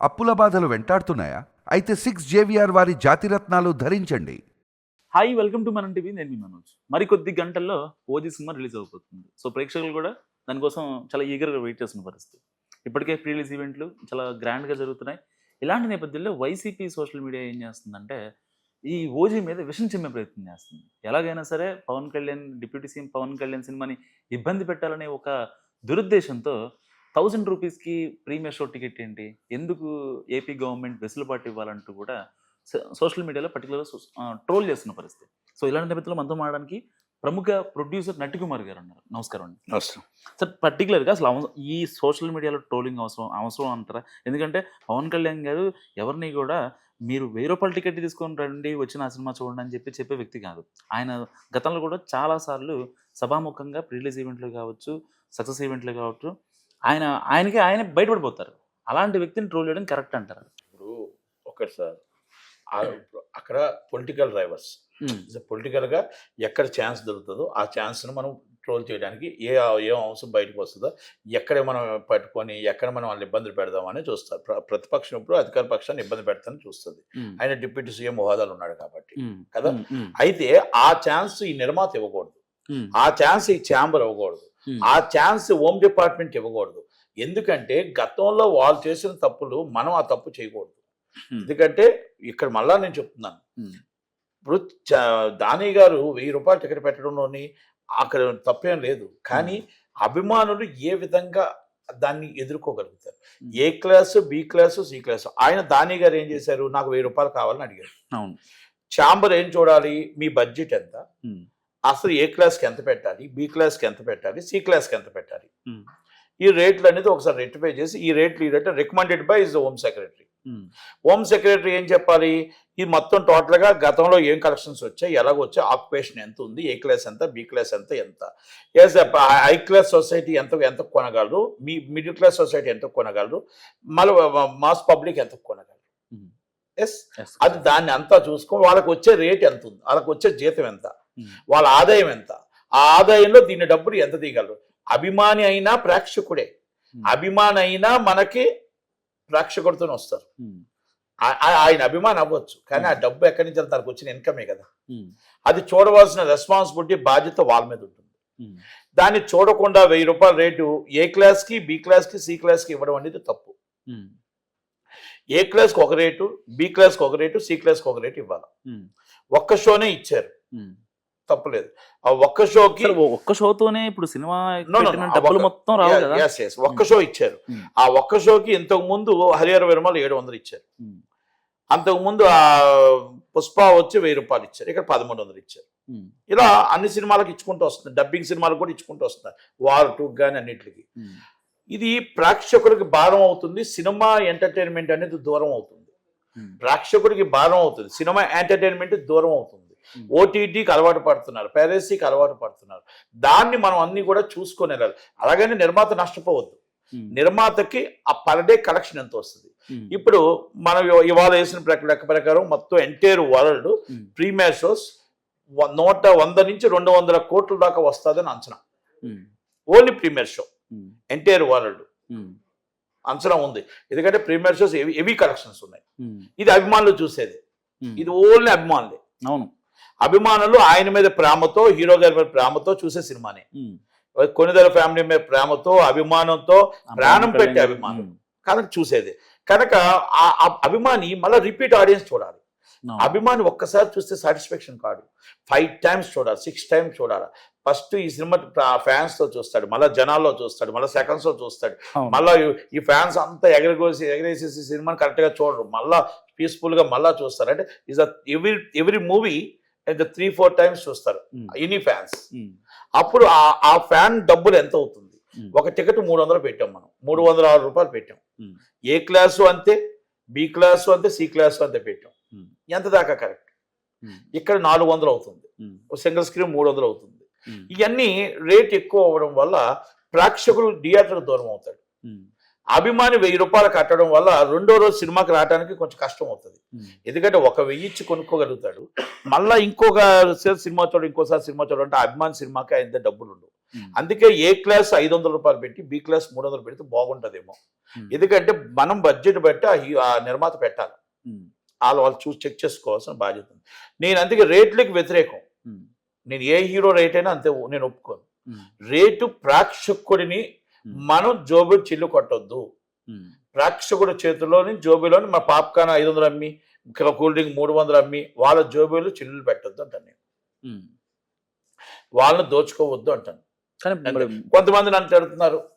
అప్పుల బాధలు వెంటాడుతున్నాయా? అయితే సిక్స్ జేవిఆర్ వారి జాతిరత్నాలు ధరించండి. Hi welcome to Manam TV. నేను మీ మనోజ్. మరికొద్ది గంటల్లో ఓజీ సినిమా రిలీజ్ అవబోతుంది. సో ప్రేక్షకులు కూడా దానికోసం చాలా ఈగర్గా వెయిట్ చేస్తున్న పరిస్థితి. ఇప్పటికే ప్రీ రిలీజ్ ఈవెంట్లు చాలా గ్రాండ్గా జరుగుతున్నాయి. ఇలాంటి నేపథ్యంలో వైసీపీ సోషల్ మీడియా ఏం చేస్తుందంటే ఈ ఓజీ మీద విషం చెమ్మే ప్రయత్నం చేస్తుంది. ఎలాగైనా సరే పవన్ కళ్యాణ్ డిప్యూటీ సీఎం పవన్ కళ్యాణ్ సినిమాని ఇబ్బంది పెట్టాలనే ఒక దురుద్దేశంతో థౌజండ్ రూపీస్కి ప్రీమియర్ షో టికెట్ ఏంటి? ఎందుకు ఏపీ గవర్నమెంట్ వెసులుబాటు ఇవ్వాలంటూ కూడా సోషల్ మీడియాలో పర్టికులర్గా ట్రోల్ చేస్తున్న పరిస్థితి. సో ఇలాంటి నేపథ్యంలో మనతో మాట్లాడడానికి ప్రముఖ ప్రొడ్యూసర్ నటికుమార్ గారు ఉన్నారు. నమస్కారం అండి. అవసరం సార్ పర్టికులర్గా అసలు ఈ సోషల్ మీడియాలో ట్రోలింగ్ అవసరం అవసరం అంటారా? ఎందుకంటే పవన్ కళ్యాణ్ గారు ఎవరిని కూడా మీరు వెయ్యి రూపాయల టికెట్ తీసుకొని రండి వచ్చిన ఆ సినిమా చూడండి అని చెప్పి చెప్పే వ్యక్తి కాదు. ఆయన గతంలో కూడా చాలాసార్లు సభాముఖంగా ప్రిలీజ్ ఈవెంట్లు కావచ్చు సక్సెస్ ఈవెంట్లు కావచ్చు ఆయన ఆయనకి ఆయన బయటపడిపోతారు. అలాంటి వ్యక్తిని ట్రోల్ చేయడం కరెక్ట్ అంటారు ఇప్పుడు ఒకటి సార్ అక్కడ పొలిటికల్ డ్రైవర్స్ పొలిటికల్గా ఎక్కడ ఛాన్స్ దొరుకుతుందో ఆ ఛాన్స్ను మనం ట్రోల్ చేయడానికి ఏ ఏ అంశం బయటకు వస్తుందో ఎక్కడ మనం పట్టుకొని ఎక్కడ మనం వాళ్ళని ఇబ్బందులు పెడదామని చూస్తారు. ప్ర- ప్రతిపక్షం ఇప్పుడు అధికార పక్షాన్ని ఇబ్బంది పెడతానని చూస్తుంది. ఆయన డిప్యూటీ సీఎం హోదాలు ఉన్నాడు కాబట్టి. కదా? అయితే ఆ ఛాన్స్ ఈ నిర్మాత ఇవ్వకూడదు. ఆ ఛాన్స్ ఈ ఛాంబర్ ఇవ్వకూడదు. ఆ ఛాన్స్ హోమ్ డిపార్ట్మెంట్ ఇవ్వకూడదు. ఎందుకంటే గతంలో వాళ్ళు చేసిన తప్పులు మనం ఆ తప్పు చేయకూడదు. ఎందుకంటే ఇక్కడ మళ్ళా నేను చెప్తున్నాను. ఇప్పుడు చ- దాని గారు వెయ్యి రూపాయలు టికెట్ పెట్టడంలోని అక్కడ తప్పేం లేదు. కానీ అభిమానులు ఏ విధంగా దాన్ని ఎదుర్కోగలుగుతారు? A class B class C class? ఆయన దాని గారు ఏం చేశారు? నాకు వెయ్యి రూపాయలు కావాలని అడిగారు. అవును. ఛాంబర్ ఏం చూడాలి? మీ బడ్జెట్ ఎంత? అసలు ఏ క్లాస్కి ఎంత పెట్టాలి? బి క్లాస్కి ఎంత పెట్టాలి? సి క్లాస్కి ఎంత పెట్టాలి? ఉమ్, ఈ రేట్లు అనేది ఒకసారి రెక్టిఫై చేసి ఈ రేట్లు ఈ rate recommended by is the home secretary home secretary ఏం చెప్పాలి? ఈ మొత్తం టోటల్గా గతంలో ఏం కలెక్షన్స్ వచ్చాయి? ఎలాగ వచ్చాయి? ఆక్యుపేషన్ ఎంత ఉంది? ఏ క్లాస్ ఎంత? బి క్లాస్ ఎంత? ఎంత? ఎస్ హై క్లాస్ సొసైటీ ఎంత ఎంత కొనగలరు? మీ మిడిల్ క్లాస్ సొసైటీ ఎంత కొనగలరు? మళ్ళీ మాస్ పబ్లిక్ ఎంత కొనగలరు. Yes Yes. అది దాన్ని అంతా చూసుకొని వాళ్ళకి వచ్చే రేట్ ఎంత ఉంది? వాళ్ళకి వచ్చే జీతం ఎంత? వాళ్ళ ఆదాయం ఎంత? ఆ ఆదాయంలో దీని డబ్బులు ఎంత తీయగలరు? అభిమాని అయినా ప్రేక్షకుడే. అభిమాని అయినా మనకి ప్రేక్షకుడితోనే వస్తారు. ఆయన అభిమాని అవ్వచ్చు కానీ ఆ డబ్బు ఎక్కడి నుంచి తనకు వచ్చిన ఇన్కమే కదా. అది చూడవలసిన రెస్పాన్సిబిలిటీ బాధ్యత వాళ్ళ మీద ఉంటుంది. దాన్ని చూడకుండా వెయ్యి రూపాయల రేటు ఏ క్లాస్కి బి క్లాస్కి సి క్లాస్కి ఇవ్వడం అనేది తప్పు. ఏ క్లాస్కి ఒక రేటు బి క్లాస్కి ఒక రేటు సి క్లాస్కి ఒక రేటు ఇవ్వాలి. ఒక్క షోనే ఇచ్చారు. తప్పలేదు. ఆ ఒక్క షోకి ఒక్క షోతోనే ఇప్పుడు సినిమా. డబ్బులు ఒక్క- మొత్తం రావు కదా? ఒక్క షో ఇచ్చారు. ఆ ఒక్క షోకి ఇంతకు ముందు హరిహర విరమలు ఏడు వందలు ఇచ్చారు. అంతకు ముందు ఆ పుష్ప వచ్చి వెయ్యి రూపాయలు ఇచ్చారు. ఇక్కడ పదమూడు వందలు ఇచ్చారు. ఇలా అన్ని సినిమాలకు ఇచ్చుకుంటూ వస్తుంది డబ్బింగ్ సినిమాలకు కూడా ఇచ్చుకుంటూ వస్తున్నారు. వార్ టూ కానీ అన్నిటికి ఇది ప్రేక్షకుడికి భారం అవుతుంది. సినిమా ఎంటర్టైన్మెంట్ అనేది దూరం అవుతుంది. ప్రేక్షకుడికి భారం అవుతుంది. సినిమా ఎంటర్టైన్మెంట్ దూరం అవుతుంది. ఓటీటీకి అలవాటు పడుతున్నారు పెరసీకి అలవాటు పడుతున్నారు. దాన్ని మనం అన్ని కూడా చూసుకొని వెళ్ళాలి. అలాగని నిర్మాత నష్టపోవద్దు. ఉమ్, నిర్మాతకి ఆ పర్ డే కలెక్షన్ ఎంత వస్తుంది? ఉమ్, ఇప్పుడు మనం ఇవ- ఇవాళ వేసిన ప్రక- లెక్క ప్రకారం మొత్తం ఎంటైర్ వరల్డ్ ప్రీమియర్ షోస్ నూట వంద నుంచి రెండు వందల కోట్ల దాకా వస్తుందని అంచనా. Only premiere show. Entire world. అంచనా ఉంది. ఎందుకంటే ప్రీమియర్ షోస్ హెవీ కలెక్షన్స్ ఉన్నాయి. ఇది అభిమానులు చూసేది. ఇది ఓన్లీ అభిమానులే. అవును. అభిమానులు ఆయన మీద ప్రేమతో హీరో గారి మీద ప్రేమతో చూసే సినిమానే. కొనిదల ఫ్యామిలీ మీద ప్రేమతో అభిమానంతో ప్రాణం పెట్టే అభిమానం. కనుక చూసేది. కనుక ఆ అభిమాని మళ్ళీ రిపీట్ ఆడియన్స్ చూడాలి. అభిమాని ఒక్కసారి చూస్తే సాటిస్ఫాక్షన్ కాదు. ఫైవ్ టైమ్స్ చూడాలి సిక్స్ టైమ్స్ చూడాలి. ఫస్ట్ ఈ సినిమా ఫ్యాన్స్తో చూస్తాడు మళ్ళీ జనాల్లో చూస్తాడు మళ్ళీ సెకండ్స్లో చూస్తాడు. మళ్ళీ ఈ ఫ్యాన్స్ అంతా ఎగరగోసి ఎగరేసేసి సినిమాని కరెక్ట్గా చూడరు. మళ్ళా పీస్ఫుల్గా మళ్ళా చూస్తారు. అంటే is every every movie three four times చూస్తారు. ఎనీ ఫ్యాన్స్ ఉమ్, అప్పుడు ఆ ఫ్యాన్ డబ్బులు ఎంత అవుతుంది? ఉమ్, ఒక టికెట్ మూడు వందలు పెట్టాం మనం. మూడు వందల ఆరు రూపాయలు పెట్టాం. ఏ క్లాసు అంతే బి క్లాసు అంతే సి క్లాసు అంతే పెట్టాం. ఎంత దాకా కరెక్ట్ ఇక్కడ నాలుగు వందలు అవుతుంది. సింగిల్ స్క్రీన్ మూడు వందలు అవుతుంది. ఇవన్నీ రేట్ ఎక్కువ అవ్వడం వల్ల ప్రేక్షకులు థియేటర్కి దూరం అవుతాడు అభిమాని వెయ్యి రూపాయలు కట్టడం వల్ల రెండో రోజు సినిమాకి రావడానికి కొంచెం కష్టం అవుతుంది. ఎందుకంటే ఒక వెయ్యి ఇచ్చి కొనుక్కోగలుగుతాడు. మళ్ళీ ఇంకొక సినిమా చూడ ఇంకోసారి సినిమా చూడంటే అభిమాని సినిమాకి ఆయన డబ్బులు ఉండవు. అందుకే ఏ క్లాస్ ఐదు వందల రూపాయలు పెట్టి బి క్లాస్ మూడు వందలు పెడితే బాగుంటుందేమో. ఎందుకంటే మనం బడ్జెట్ బట్టి ఆ నిర్మాత పెట్టాలి. వాళ్ళు వాళ్ళు చూసి చెక్ చేసుకోవాల్సిన బాధ్యత ఉంది. నేను అందుకే రేట్లకి వ్యతిరేకం. నేను ఏ హీరో రేట్ అయినా అంతే నేను ఒప్పుకోను. రేటు ప్రేక్షకుడిని మనం జోబు చిల్లు కొట్టొద్దు. ప్రేక్షకుడి చేతిలోని జోబీలోని మా పాప్కార్న్ ఐదు వందలు అమ్మి కూల్ డ్రింక్ మూడు వందలు అమ్మి వాళ్ళ జోబీలు చిల్లులు పెట్టొద్దు అంటాను నేను. ఉమ్. వాళ్ళని దోచుకోవద్దు అంటాను. కొంతమంది నన్ను తిడుతున్నారు.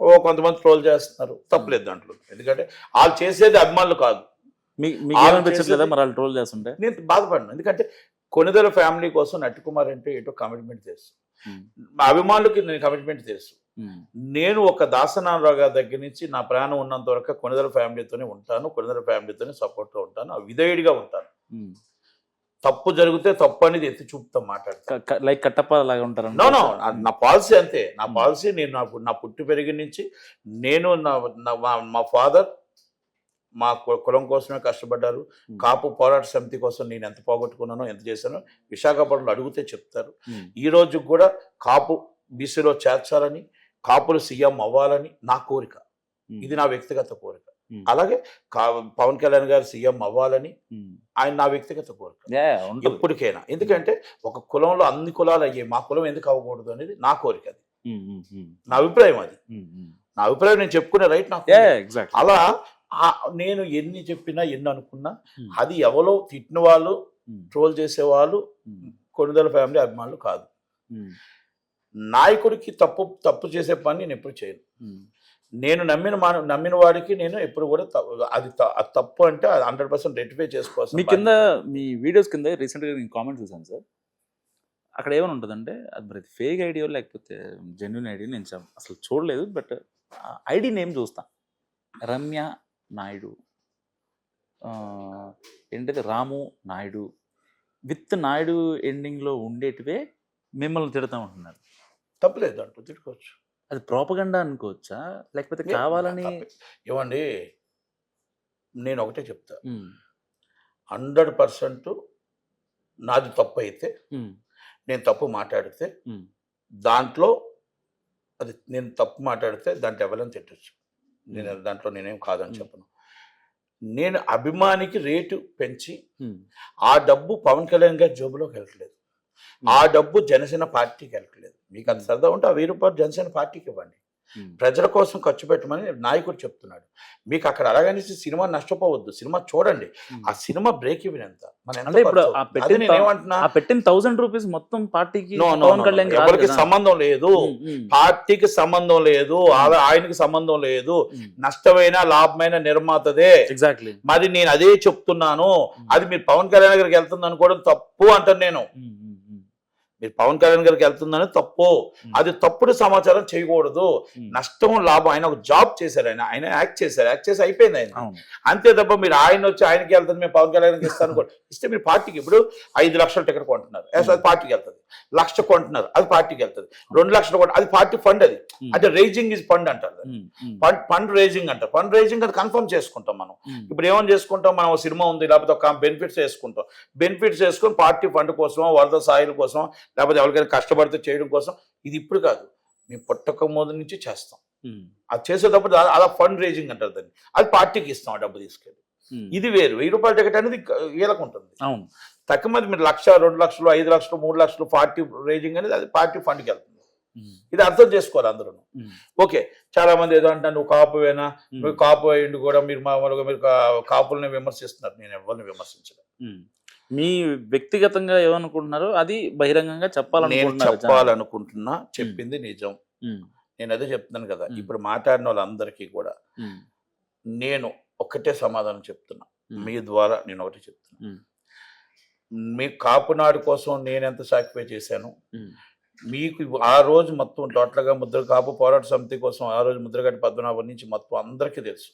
ఓ కొంతమంది ట్రోల్ చేస్తున్నారు. తప్పలేదు దాంట్లో. ఎందుకంటే వాళ్ళు చేసేది అభిమానులు కాదు. ట్రోల్ చేస్తుంటే? నేను బాధపడను. ఎందుకంటే కొనిదల ఫ్యామిలీ కోసం నట్టుకుమార్ అంటే ఏటో కమిట్మెంట్ తెలుసు. అభిమానులకి నేను కమిట్మెంట్ తెలుసు. నేను ఒక దాసనారావు గారి దగ్గర నుంచి నా ప్రాణం ఉన్నంత వరకు కొనిదల ఫ్యామిలీతోనే ఉంటాను కొనిదల ఫ్యామిలీతోనే సపోర్ట్గా ఉంటాను విధేయుడిగా ఉంటాను. తప్పు జరిగితే తప్పు అనేది ఎత్తి చూపుతాం క- లైక్ కట్టప్ప లాగా ఉంటారు నో నో నా పాలసీ అంతే. నా. పాలసీ నేను నా నా పుట్టి పెరిగి నుంచి నేను నా మా- ఫాదర్ మా కులం కోసమే కష్టపడ్డారు. కాపు పోరాట సమితి కోసం నేను ఎంత పోగొట్టుకున్నానో ఎంత చేశానో విశాఖపట్నంలో అడిగితే చెప్తారు. ఈ రోజు కూడా కాపు బీసీలో చేర్చాలని కాపులు సీఎం అవ్వాలని నా కోరిక. ఇది నా వ్యక్తిగత కోరిక. అలాగే పవన్ కళ్యాణ్ గారు సీఎం అవ్వాలని ఆయన నా వ్యక్తిగత కోరిక. ఎప్పటికైనా. ఎందుకంటే ఒక కులంలో అన్ని కులాలు అయ్యాయి. మా కులం ఎందుకు అవ్వకూడదు అనేది నా కోరిక అది. నా అభిప్రాయం అది. నా అభిప్రాయం నేను చెప్పుకునే రైట్ నాకు. అలా నేను ఎన్ని చెప్పినా ఎన్ని అనుకున్నా. అది ఎవరో తిట్టిన వాళ్ళు ట్రోల్ చేసే వాళ్ళు ఉమ్, కొనుదల ఫ్యామిలీ అభిమానులు కాదు. నాయకుడికి తప్పు తప్పు చేసే పని నేను ఎప్పుడు చేయను. ఉమ్. నేను నమ్మిన మా నమ్మిన వాడికి నేను ఎప్పుడు కూడా అది తప్పు అంటే అది హండ్రెడ్ పర్సెంట్ రెక్టిఫై చేసుకోవాల్సిన మీ కింద. మీ వీడియోస్ కింద రీసెంట్గా నేను కామెంట్ చూసాను సార్. అక్కడ ఏమైనా ఉంటుందంటే అది మరి ఫేక్ ఐడియో లేకపోతే జెన్యున్ ఐడియో నేను అసలు చూడలేదు బట్ ఐడి నేమ్ చూస్తా. రమ్య నాయుడు. ఆ, ఏంటిది? రాము నాయుడు. విత్ నాయుడు ఎండింగ్లో ఉండేటివే మిమ్మల్ని తిడతా ఉంటున్నారు. తప్పులేదు దాంట్లో తిట్టుకోవచ్చు. అది ప్రోపగండా అనుకోవచ్చా? లేకపోతే కావాలని ఏమండి నేను ఒకటే చెప్తా. హండ్రెడ్ పర్సెంట్ నాది తప్పు అయితే నేను తప్పు మాట్లాడితే దాంట్లో అది నేను తప్పు మాట్లాడితే దాంట్లో ఎవరైనా తిట్టచ్చు. నేను దాంట్లో నేనేం కాదని చెప్పను. నేను అభిమానికి రేటు పెంచి ఆ డబ్బు పవన్ కళ్యాణ్ గారి జోబులోకి వెళ్ళట్లేదు. ఆ డబ్బు జనసేన పార్టీకి వెళ్ళట్లేదు. మీకు అంత సరదా ఉంటే ఆ వెయ్యి రూపాయలు జనసేన పార్టీకి ఇవ్వండి. ఉమ్, ప్రజల కోసం ఖర్చు పెట్టమని నాయకుడు చెప్తున్నాడు. మీకు అక్కడ అలాగనేసి సినిమా నష్టపోవద్దు. సినిమా చూడండి. ఆ సినిమా బ్రేక్ ఈవెన్ ఎంత? మన? పెట్టిన థౌసండ్ రూపీస్ మొత్తం పార్టీకి ఎవరికి. సంబంధం లేదు. పార్టీకి సంబంధం లేదు. ఆయనకి సంబంధం లేదు. నష్టమైన లాభమైన నిర్మాతదే. ఎగ్జాక్ట్లీ మరి నేను అదే చెప్తున్నాను. అది మీరు పవన్ కళ్యాణ్ గారికి వెళ్తుంది అనుకోవడం తప్పు అంటాను నేను. మీరు పవన్ కళ్యాణ్ గారికి వెళ్తుందని తప్పు. అది తప్పుడు సమాచారం చేయకూడదు. నష్టం లాభం. ఆయన ఒక జాబ్ చేశారు ఆయన. ఆయన యాక్ట్ చేశారు. యాక్ట్ చేసి అయిపోయింది ఆయన. అంతే తప్ప మీరు ఆయన వచ్చి ఆయనకి వెళ్తుంది మేము పవన్ కళ్యాణ్కి ఇస్తాను కూడా. ఇస్తే మీరు పార్టీకి ఇప్పుడు ఐదు లక్షల టికెట్ కొంటున్నారు. పార్టీకి వెళ్తుంది. లక్ష కొంటున్నారు అది పార్టీకి వెళ్తుంది. రెండు లక్షలు కొంట అది పార్టీ ఫండ్ అది. అంటే రేజింగ్ ఇస్ ఫండ్ అంటారు ఫండ్ ఫండ్ రేజింగ్ అంటారు. ఫండ్ రేజింగ్ అది కన్ఫర్మ్ చేసుకుంటాం మనం. ఇప్పుడు ఏమని చేసుకుంటాం? మనం సినిమా ఉంది లేకపోతే ఒక బెనిఫిట్స్ వేసుకుంటాం. బెనిఫిట్స్ వేసుకొని పార్టీ ఫండ్ కోసం వరద సాయిల కోసం లేకపోతే ఎవరికైనా కష్టపడితే చేయడం కోసం ఇది ఇప్పుడు కాదు. మేము పుట్టక ముందు నుంచి చేస్తాం. అది చేసేటప్పుడు అలా- ఫండ్ రేజింగ్ అంటారు దాన్ని. అది పార్టీకి ఇస్తాం ఆ డబ్బు తీసుకెళ్ళి. ఇది వేరు. వెయ్యి రూపాయల టికెట్ అనేది వీళ్ళకు ఉంటుంది. అవును. తక్కువ మంది మీరు లక్ష రెండు లక్షలు ఐదు లక్షలు మూడు లక్షలు పార్టీ రేజింగ్ అనేది అది పార్టీ ఫండ్కి వెళ్తుంది. ఇది అర్థం చేసుకోవాలి అందరూ ఓకే. చాలా మంది ఏదో అంటారు నువ్వు కాపువేనా ఉమ్, మీరు కాపు అయ్యిండు కూడా మీరు మామూలుగా మీరు కాపుల్ని విమర్శిస్తున్నారు. నేను ఎవరిని విమర్శించలేదు ఉమ్. మీ వ్యక్తిగతంగా ఏమనుకుంటున్నారో అది బహిరంగంగా చెప్పాలనుకుంటున్నారు జనాలు. చెప్పాలనుకుంటున్నా చెప్పింది నిజం. నేను అదే చెప్తున్నాను కదా. ఇప్పుడు మాట్లాడిన వాళ్ళందరికీ కూడా. నేను ఒకటే సమాధానం చెప్తున్నా. మీ ద్వారా నేను ఒకటి చెప్తున్నా. మీ కాపునాడు కోసం నేను ఎంత సాక్రిఫై చేశాను? మీకు ఆ రోజు మొత్తం టోటల్గా ముద్ర కాపు పోరాట సమితి కోసం ఆ రోజు ముద్రగడ్డి పద్మనాభం నుంచి మొత్తం అందరికీ తెలుసు.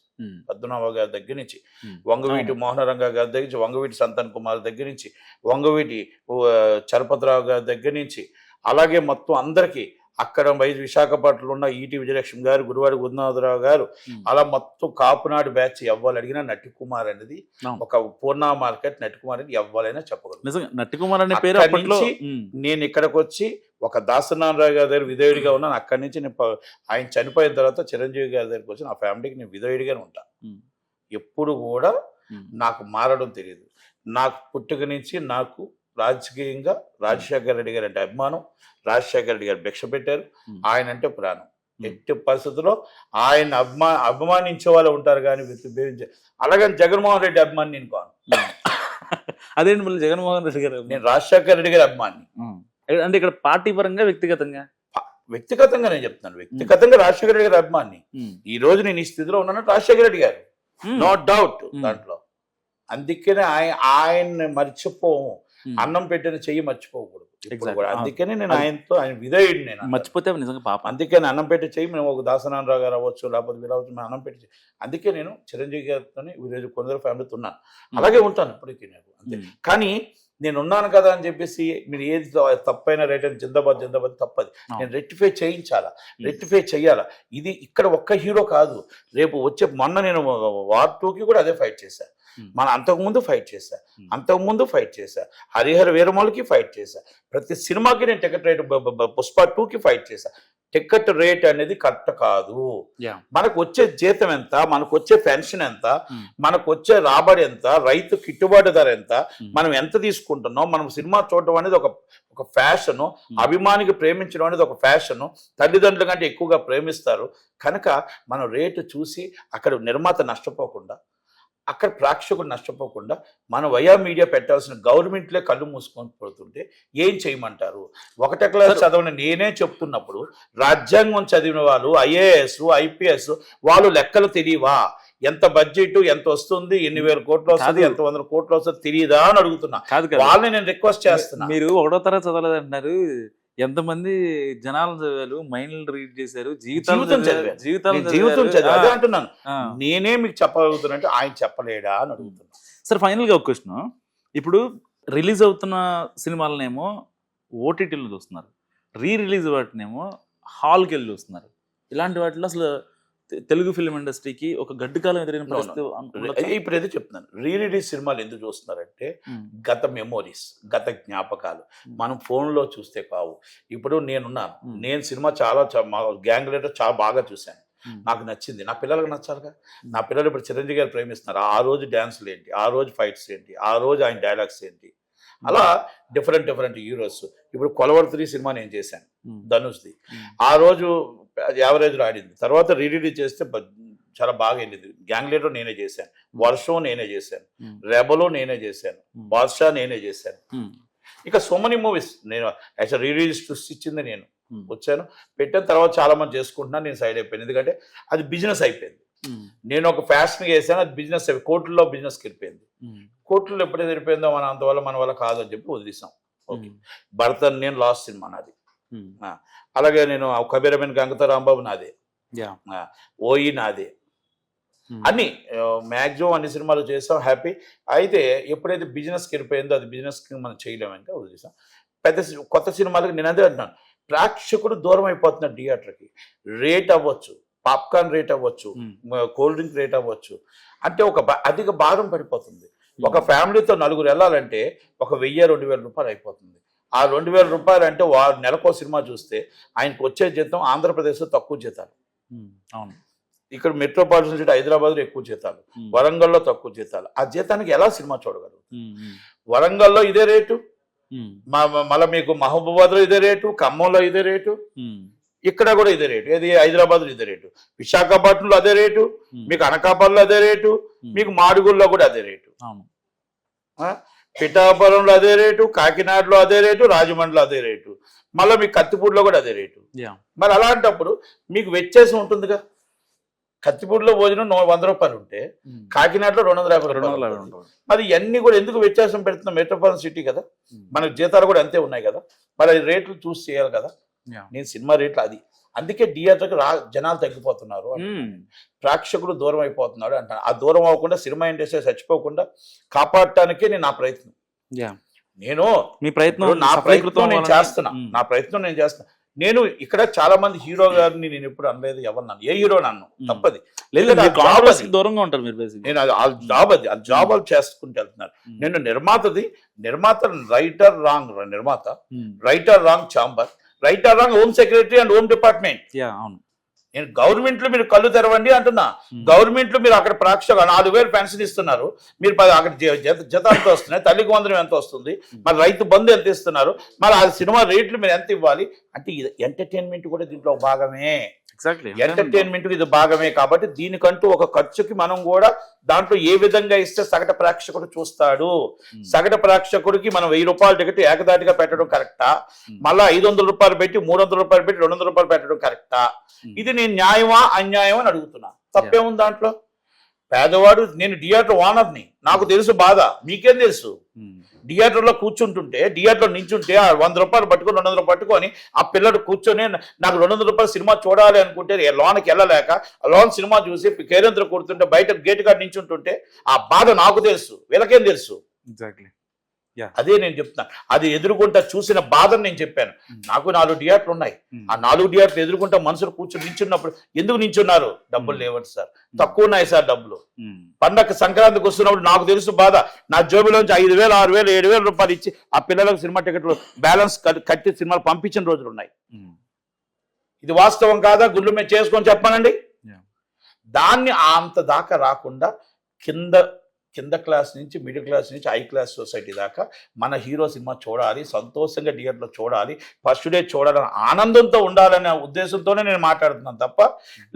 పద్మనాభ గారి దగ్గర నుంచి. వంగవీటి మోహనరంగ గారి దగ్గర నుంచి వంగవీటి సంతాన్ కుమార్ దగ్గర నుంచి వంగవీటి ఊ, చలపతిరావు గారి దగ్గర నుంచి అలాగే మొత్తం అందరికీ అక్కడ వై విశాఖపట్నంలో ఉన్న ఈటి విజయలక్ష్మి గారు గురువారి గురునాథరావు గారు. అలా మొత్తం కాపునాడు బ్యాచ్ ఎవ్వాలి అడిగినా నట్టి కుమార్ అనేది. ఒక పూర్ణ మార్కెట్ నట్టి కుమార్ అని ఎవ్వాలైనా చెప్పగలరు కుమార్ అనే పేరు నేను ఇక్కడికి వచ్చి ఒక దాసనారాయణ గారి దగ్గర విధేయుడిగా ఉన్నాను అక్కడి నుంచి నేను ఆయన చనిపోయిన తర్వాత చిరంజీవి గారి దగ్గరికి వచ్చి నా ఫ్యామిలీకి నేను విధేయుడిగానే ఉంటా ఉమ్, ఎప్పుడు కూడా. నాకు మారడం తెలియదు నాకు పుట్టుక నుంచి నాకు రాజకీయంగా రాజశేఖర రెడ్డి గారు అంటే అభిమానం రాజశేఖర రెడ్డి గారు భిక్ష పెట్టారు. ఆయన అంటే ప్రాణం. ఎట్టి పరిస్థితుల్లో ఆయన అభిమా అభిమానించే వాళ్ళు ఉంటారు కానీ అలాగని జగన్మోహన్ రెడ్డి అభిమాని నేను కాను అదేంటి మళ్ళీ జగన్మోహన్ రెడ్డి గారు నేను రాజశేఖర రెడ్డి గారి అభిమాని. అంటే ఇక్కడ పార్టీ పరంగా వ్యక్తిగతంగా? వ్యక్తిగతంగా నేను చెప్తాను వ్యక్తిగతంగా రాజశేఖర రెడ్డి గారి అభిమాని. ఈ రోజు నేను ఈ స్థితిలో ఉన్నాను రాజశేఖర రెడ్డి గారు. No doubt. దాంట్లో. అందుకనే ఆయన ఆయన్ని మర్చిపోము. అన్నం పెట్టిన చెయ్యి మర్చిపోకూడదు. ఇప్పుడు Exactly. కూడా. అందుకనే నేను ఆయనతో ఆయన విధేయుడు నేను. మర్చిపోతే నిజంగా పాప. అందుకని అన్నం పెట్టి చెయ్యి మేము ఒక దాసనారాయణ గారు అవ్వచ్చు లేకపోతే మీరు అవ్వచ్చు మేము అన్నం పెట్టి. అందుకే నేను చిరంజీవి గారితో ఈరోజు కొందరు ఫ్యామిలీతో ఉన్నాను. అలాగే ఉంటాను ఇప్పటికీ నేను అంతే. కానీ నేను ఉన్నాను కదా అని చెప్పేసి మీరు ఏది తప్పైన రేట్ అని జిందాబాద్ జిందాబాద్ తప్పది. నేను రెక్టిఫై చేయించాలా? రెక్టిఫై చేయాలా? ఇది ఇక్కడ ఒక్క హీరో కాదు. రేపు వచ్చే మొన్న నేను వార్ టూకి కూడా అదే ఫైట్ చేశా. ఉమ్. మన అంతకుముందు ఫైట్ చేశా. అంతకుముందు ఫైట్ చేశా. హరిహర వీరమలకి ఫైట్ చేశా. ప్రతి సినిమాకి నేను టికెట్ రేట్ పుష్ప టూకి ఫైట్ చేశా. టికెట్ రేట్ అనేది కరెక్ట్ కాదు. మనకు వచ్చే జీతం ఎంత? మనకు వచ్చే పెన్షన్ ఎంత. మనకు వచ్చే రాబడి ఎంత? రైతు గిట్టుబాటు ధర ఎంత. మనం ఎంత తీసుకుంటున్నాం? మనం సినిమా చూడటం అనేది ఒక ఒక ఫ్యాషను. అభిమానికి ప్రేమించడం అనేది ఒక ఫ్యాషను. తల్లిదండ్రుల కంటే ఎక్కువగా ప్రేమిస్తారు. కనుక మనం రేటు చూసి అక్కడ నిర్మాత నష్టపోకుండా అక్కడ ప్రేక్షకుడు నష్టపోకుండా మన వయా మీడియా పెట్టాల్సిన గవర్నమెంట్లే కళ్ళు మూసుకొని పోతుంటే ఏం చేయమంటారు? ఒకటే క్లాస్ చదవని నేనే చెప్తున్నప్పుడు రాజ్యాంగం చదివిన వాళ్ళు ఐఏఎస్ ఐపీఎస్ వాళ్ళు లెక్కలు తెలియవా? ఎంత బడ్జెట్ ఎంత వస్తుంది ఎన్ని వేల కోట్లు వస్తుంది. ఎంత వందల కోట్లు వస్తుంది తెలియదా అని అడుగుతున్నా. వాళ్ళని నేను రిక్వెస్ట్ చేస్తున్నా. మీరు ఒకటో తరగతి చదవలేదు అంటున్నారు ఎంతమంది జనాలు చదివారు? మైండ్ రీడ్ చేశారు? జీవితాలు జీవితం. జీవితాలు నేను జీవితం. చదివా అదే అంటున్నాను. నేనే మీకు చెప్పగలుగుతున్నట్టు ఆయన చెప్పలేడా అని అడుగుతున్నా. సరే ఫైనల్గా ఒక క్వశ్చన్. ఇప్పుడు రిలీజ్ అవుతున్న సినిమాలనేమో ఓటీటీలో చూస్తున్నారు. రీ రిలీజ్ వాటినేమో హాల్కి వెళ్ళి చూస్తున్నారు. ఇలాంటి వాటిలో అసలు తెలుగు ఫిల్మ్ ఇండస్ట్రీకి ఒక గడ్డు కాలం ఎదురైన. పరిస్థితి ఉండొచ్చా? ఇప్పుడు ఏదో చెప్తున్నాను రీ రిలీజ్ సినిమాలు ఎందుకు చూస్తున్నారంటే ఉమ్, గత మెమోరీస్ గత జ్ఞాపకాలు. మనం ఫోన్లో చూస్తే కావు. ఇప్పుడు నేనున్నాను Hmm. నేను సినిమా చాలా గ్యాంగ్ లీడర్ చాలా బాగా చూశాను. నాకు నచ్చింది. నా పిల్లలకు నచ్చాలిగా? నా పిల్లలు ఇప్పుడు చిరంజీవి గారు ప్రేమిస్తున్నారు. ఆ రోజు డ్యాన్స్లు ఏంటి? ఆ రోజు ఫైట్స్ ఏంటి? ఆ రోజు ఆయన డైలాగ్స్ ఏంటి? అలా డిఫరెంట్ డిఫరెంట్ హీరోస్ ఇప్పుడు కొలవర్తి సినిమా నేను చేశాను ఉమ్, ధనుష్ది. ఉమ్, ఆ రోజు యావరేజ్లో ఆడింది. తర్వాత రిలీజ్ చేస్తే చాలా బాగా వెళ్ళింది. గ్యాంగ్ లీడర్ నేనే చేశాను వర్షం నేనే చేశాను రెబలో నేనే చేశాను బాద్షా నేనే చేశాను. ఇక సో మెనీ మూవీస్ నేను యాక్చువల్ రిలీజ్ ఇచ్చింది నేను. వచ్చాను. పెట్టిన తర్వాత చాలా మంది చేసుకుంటున్నాను నేను సైడ్ అయిపోయాను. ఎందుకంటే అది బిజినెస్ అయిపోయింది. నేను ఒక ఫ్యాషన్ వేసాను అది బిజినెస్ అయిపోయి కోర్టుల్లో బిజినెస్కి వెళ్ళిపోయింది. కోర్టులో ఎప్పుడైతే వెళ్ళిపోయిందో మన అంతవల్ల మన వల్ల కాదు అని చెప్పి వదిలేసాం ఓకే. ఉమ్, భరత్ నేను లాస్ట్ సినిమా నాది. ఉమ్, అలాగే నేను కబీరమైన గంగత రాంబాబు నాదే. ఓయి నాదే. ఉమ్, అన్ని మ్యాక్సిమం అన్ని సినిమాలు చేసాం హ్యాపీ. అయితే ఎప్పుడైతే బిజినెస్కి వెళ్ళిపోయిందో అది బిజినెస్కి మనం చేయలేమంటే వదిలేసాం పెద్ద కొత్త సినిమాలకు నేను అదే అంటున్నాను. ప్రేక్షకుడు దూరం అయిపోతున్నాడు థియేటర్కి రేట్ అవ్వచ్చు. పాప్కార్న్ రేట్ అవ్వచ్చు. ఉమ్, కూల్ డ్రింక్ రేట్ అవ్వచ్చు. అంటే ఒక అధిక భారం పడిపోతుంది. ఒక ఫ్యామిలీతో నలుగురు వెళ్ళాలంటే ఒక వెయ్యి రెండు వేల రూపాయలు అయిపోతుంది. ఆ రెండు వేల రూపాయలు అంటే వారు నెలకో సినిమా చూస్తే ఆయనకు వచ్చే జీతం ఆంధ్రప్రదేశ్లో తక్కువ జీతాలు. అవును. ఇక్కడ మెట్రోపాలిటన్ సిటీ హైదరాబాద్లో ఎక్కువ జీతాలు. వరంగల్లో తక్కువ జీతాలు. ఆ జీతానికి ఎలా సినిమా చూడగలరు? వరంగల్లో ఇదే రేటు. మళ్ళీ మీకు మహబూబాబాద్లో ఇదే రేటు. ఖమ్మంలో ఇదే రేటు. ఇక్కడ కూడా ఇదే రేటు. ఏది? హైదరాబాద్లో ఇదే రేటు. విశాఖపట్నంలో అదే రేటు. మీకు అనకాపల్లిలో అదే రేటు. మీకు మాడుగుల్లో కూడా అదే రేటు? పిఠాపురంలో అదే రేటు. కాకినాడలో అదే రేటు. రాజమండ్రిలో అదే రేటు. మళ్ళీ మీకు కత్తిపూడిలో కూడా అదే రేటు. మరి అలాంటప్పుడు మీకు వ్యత్యాసం ఉంటుందిగా? కత్తిపూడిలో భోజనం వంద రూపాయలు ఉంటే కాకినాడలో రెండు వందల యాభై రెండు వందల. మరి ఇవన్నీ కూడా ఎందుకు వ్యత్యాసం పెడుతున్నాం? మెట్రోపాలిటన్ సిటీ కదా. మనకు జీతాలు కూడా అంతే ఉన్నాయి కదా. మరి రేట్లు చూసి చేయాలి కదా. నేను సినిమా రేట్లు అది. అందుకే థియేటర్కి రా జనాలు తగ్గిపోతున్నారు ఉమ్, ప్రేక్షకులు దూరం అయిపోతున్నాడు అంటాను ఆ దూరం అవ్వకుండా సినిమా ఇండస్ట్రీ చచ్చిపోకుండా కాపాడటానికే నేను నా ప్రయత్నం. నేను మీ ప్రయత్నం నా ప్రయత్నం నేను చేస్తున్నా. ఉమ్, నా ప్రయత్నం నేను చేస్తున్నా. నేను ఇక్కడ చాలా మంది హీరో గారిని నేను ఎప్పుడు అనలేదు ఎవరు నన్ను. ఏ హీరో నన్ను? Hmm. తప్పది. లేదు. దూరంగా ఉంటారు మీరు నేను ఆ జాబ్ అది. ఆ జాబ్ వాళ్ళు చేసుకుంటూ వెళ్తున్నారు. నేను నిర్మాతది నిర్మాత రైటర్ రాంగ్ నిర్మాత writer wrong chamber writer wrong home secretary and home department. అవును. నేను గవర్నమెంట్లో మీరు కళ్ళు తెరవండి అంటున్నా. గవర్నమెంట్లో మీరు అక్కడ ప్రేక్షక నాలుగు వేలు పెన్షన్ ఇస్తున్నారు. మీరు అక్కడ జత ఎంత వస్తున్నాయి. తల్లికి వందనం ఎంత వస్తుంది? మరి రైతు బంధు ఎంత ఇస్తున్నారు? మరి ఆ సినిమా రేట్లు మీరు ఎంత ఇవ్వాలి? అంటే ఇది ఎంటర్టైన్మెంట్ కూడా దీంట్లో భాగమే. ఎగ్జాక్ట్లీ ఎంటర్టైన్మెంట్ ఇది భాగమే కాబట్టి దీనికంటూ ఒక ఖర్చుకి మనం కూడా దాంట్లో ఏ విధంగా ఇస్తే సగటు ప్రేక్షకుడు చూస్తాడు? సగటు ప్రేక్షకుడికి మనం వెయ్యి రూపాయల టికెట్ ఏకదాటిగా పెట్టడం కరెక్టా? మళ్ళా ఐదు వందల రూపాయలు పెట్టి మూడు వందల రూపాయలు పెట్టి రెండు వందల రూపాయలు పెట్టడం కరెక్టా? ఇది నేను న్యాయమా అన్యాయం అని అడుగుతున్నా. తప్పేముంది దాంట్లో? పేదవాడు నేను థియేటర్ ఓనర్ని. నాకు తెలుసు బాధ. మీకేం తెలుసు? థియేటర్లో కూర్చుంటుంటే థియేటర్లో నించుంటే ఆ వంద రూపాయలు పట్టుకొని రెండు వందలు పట్టుకొని ఆ పిల్లడు కూర్చొని నాకు రెండు వందల రూపాయలు సినిమా చూడాలి అనుకుంటే లోన్కి వెళ్ళలేక లోన్ సినిమా చూసి కేరింతలు కొడుతుంటే బయట గేట్ కాడ నించుంటుంటే ఆ బాధ నాకు తెలుసు. వీళ్ళకేం తెలుసు? ఎగ్జాక్ట్లీ అదే నేను చెప్తాను అది ఎదుర్కొంటా చూసిన బాధను నేను చెప్పాను. నాకు నాలుగు థియేటర్లు ఉన్నాయి. ఆ నాలుగు థియేటర్లు ఎదుర్కొంటా మనుషులు కూర్చొని నించున్నప్పుడు ఎందుకు నించున్నారు? డబ్బులు లేవండి సార్. తక్కువ ఉన్నాయి సార్ డబ్బులు. పండగ సంక్రాంతికి వస్తున్నప్పుడు నాకు తెలుసు బాధ. నా జోబులోంచి ఐదు వేలు ఆరు వేలు ఏడు వేల రూపాయలు ఇచ్చి ఆ పిల్లలకు సినిమా టికెట్లు బ్యాలెన్స్ కట్- కట్టి సినిమాలు పంపించిన రోజులు ఉన్నాయి. ఇది వాస్తవం కాదా? గుళ్ళు మేము చేసుకొని చెప్పానండి. దాన్ని అంత దాకా రాకుండా కింద కింద క్లాస్ నుంచి మిడిల్ క్లాస్ నుంచి హై క్లాస్ సొసైటీ దాకా మన హీరో సినిమా చూడాలి సంతోషంగా థియేటర్లో చూడాలి ఫస్ట్ డే చూడాలని ఆనందంతో ఉండాలనే ఉద్దేశంతోనే నేను మాట్లాడుతున్నాను తప్ప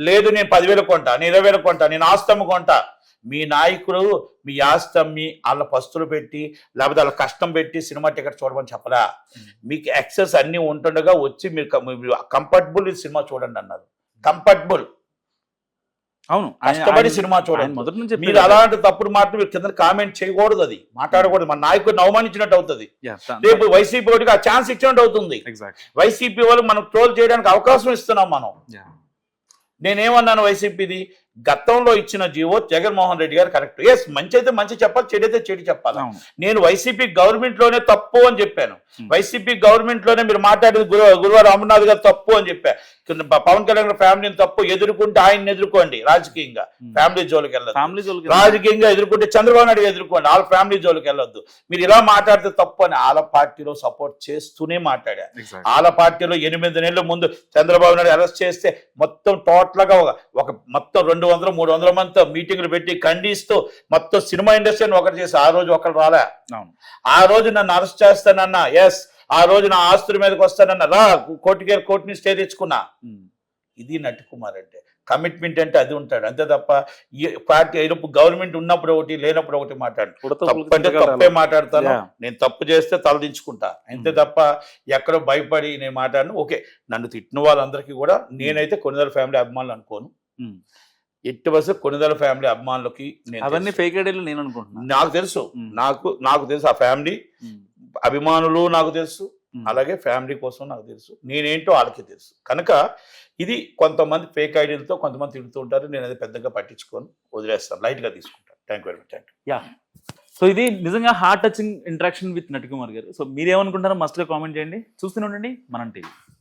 లేదు నేను పదివేలు కొంటా నేను ఇరవై వేలు కొంటా నేను ఆస్తమ్మ కొంటా. మీ నాయకుడు మీ ఆస్తమ్మి వాళ్ళ పస్తులు పెట్టి లేకపోతే వాళ్ళ కష్టం పెట్టి సినిమా టికెట్ చూడమని చెప్పలా మీకు యాక్సెస్ అన్ని ఉంటుండగా వచ్చి మీరు కంఫర్టబుల్ సినిమా చూడండి అన్నారు. కంఫర్టబుల్ అవును కష్టపడి సినిమా చూడండి. మొదటి నుంచి మీరు అలాంటి తప్పుడు మాటలు మీరు కింద కామెంట్ చేయకూడదు అది. మాట్లాడకూడదు. మన నాయకుడిని అవమానించినట్టు అవుతుంది. రేపు వైసీపీ వాడికి ఆ ఛాన్స్ ఇచ్చినట్టు అవుతుంది. వైసీపీ వాళ్ళు మనం ట్రోల్ చేయడానికి అవకాశం ఇస్తున్నాం మనం. నేనేమన్నాను వైసీపీది? గతంలో ఇచ్చిన జీవో జగన్మోహన్ రెడ్డి గారు కరెక్ట్. ఎస్ మంచి అయితే మంచి చెప్పాలి చెడు అయితే చెడు చెప్పాలి. నేను వైసీపీ గవర్నమెంట్లోనే తప్పు అని చెప్పాను. వైసీపీ గవర్నమెంట్లోనే మీరు మాట్లాడేది గురు గురువారు అమర్నాథ్ గారు తప్పు అని చెప్పా. కింద ప- పవన్ కళ్యాణ్ గారి ఫ్యామిలీని తప్పు ఎదుర్కొంటే ఆయన్ని ఎదుర్కోండి రాజకీయంగా. ఫ్యామిలీ జోలికి వెళ్ళదు ఫ్యామిలీ జోలికి రాజకీయంగా ఎదుర్కొంటే చంద్రబాబు నాయుడు ఎదుర్కోండి వాళ్ళ ఫ్యామిలీ జోలికి వెళ్ళొద్దు. మీరు ఇలా మాట్లాడితే తప్పు అని వాళ్ళ పార్టీలో సపోర్ట్ చేస్తూనే మాట్లాడారు. వాళ్ళ పార్టీలో ఎనిమిది నెలల ముందు చంద్రబాబు నాయుడు అరెస్ట్ చేస్తే మొత్తం టోటల్గా ఒక ఒక మొత్తం రెండు వందలు మూడు వందల మందితో మీటింగ్లు పెట్టి ఖండిస్తూ మొత్తం సినిమా ఇండస్ట్రీని ఒకటి చేసి ఆ రోజు ఒకరు రాలే. ఆ రోజు నన్ను అరెస్ట్ చేస్తానన్నా ఎస్ ఆ రోజు నా ఆస్తుల మీదకి వస్తానన్నా రా కోర్టుకి కోర్టుని స్టే తెచ్చుకున్నా. ఇది నటి కుమార్ అంటే. కమిట్మెంట్ అంటే అది ఉంటాడు. అంతే తప్ప ఈ పార్టీ గవర్నమెంట్ ఉన్నప్పుడు ఒకటి లేనప్పుడు ఒకటి మాట్లాడు. తప్పు మాట్లాడతాను. నేను తప్పు చేస్తే తలదించుకుంటా అంతే. తప్ప ఎక్కడో భయపడి నేను మాట్లాడను ఓకే. నన్ను తిట్టిన వాళ్ళందరికీ కూడా నేనైతే కొనిదల ఫ్యామిలీ అభిమానులు అనుకోను. ఎట్టి వస్తే కొనిదల ఫ్యామిలీ అభిమానులకి నేను అవన్నీ. ఫేక్ ఐడియాలు నేను అనుకుంటున్నాను నాకు తెలుసు. నాకు నాకు తెలుసు ఆ ఫ్యామిలీ. అభిమానులు నాకు తెలుసు. అలాగే ఫ్యామిలీ కోసం నాకు తెలుసు. నేనేంటో వాళ్ళకి తెలుసు. కనుక ఇది కొంతమంది ఫేక్ ఐడియాలతో కొంతమంది తిడుతూ ఉంటారు. నేను అది పెద్దగా పట్టించుకొని. వదిలేస్తాను. లైట్గా తీసుకుంటాను. Thank very much. Thank you. So ఇది నిజంగా హార్ట్ టచింగ్ ఇంటరాక్షన్ విత్ నటి కుమార్ గారు. సో మీరేమనుకుంటారో మస్ట్గా కామెంట్ చేయండి. చూస్తూనే ఉండండి. మనం టీవీ.